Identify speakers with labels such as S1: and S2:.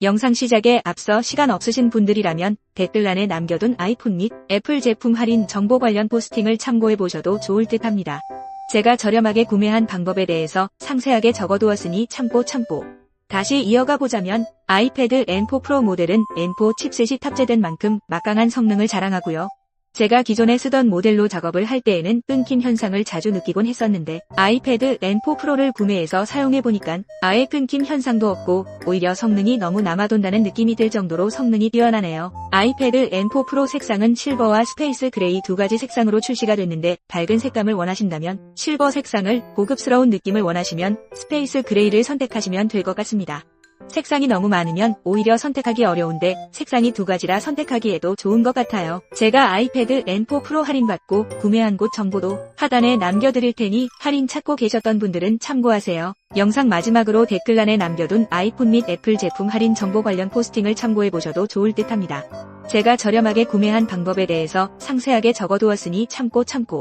S1: 영상 시작에 앞서 시간 없으신 분들이라면 댓글란에 남겨둔 아이폰 및 애플 제품 할인 정보 관련 포스팅을 참고해 보셔도 좋을 듯 합니다. 제가 저렴하게 구매한 방법에 대해서 상세하게 적어두었으니 참고 참고. 다시 이어가 보자면 아이패드 N4 프로 모델은 N4 칩셋이 탑재된 만큼 막강한 성능을 자랑하고요. 제가 기존에 쓰던 모델로 작업을 할 때에는 끊긴 현상을 자주 느끼곤 했었는데 아이패드 N4 프로를 구매해서 사용해보니까 아예 끊김 현상도 없고 오히려 성능이 너무 남아돈다는 느낌이 들 정도로 성능이 뛰어나네요. 아이패드 N4 프로 색상은 실버와 스페이스 그레이 두 가지 색상으로 출시가 됐는데 밝은 색감을 원하신다면 실버 색상을 고급스러운 느낌을 원하시면 스페이스 그레이를 선택하시면 될 것 같습니다. 색상이 너무 많으면 오히려 선택하기 어려운데 색상이 두 가지라 선택하기에도 좋은 것 같아요. 제가 아이패드 N4 프로 할인받고 구매한 곳 정보도 하단에 남겨드릴 테니 할인 찾고 계셨던 분들은 참고하세요. 영상 마지막으로 댓글란에 남겨둔 아이폰 및 애플 제품 할인 정보 관련 포스팅을 참고해 보셔도 좋을 듯 합니다. 제가 저렴하게 구매한 방법에 대해서 상세하게 적어두었으니 참고 참고.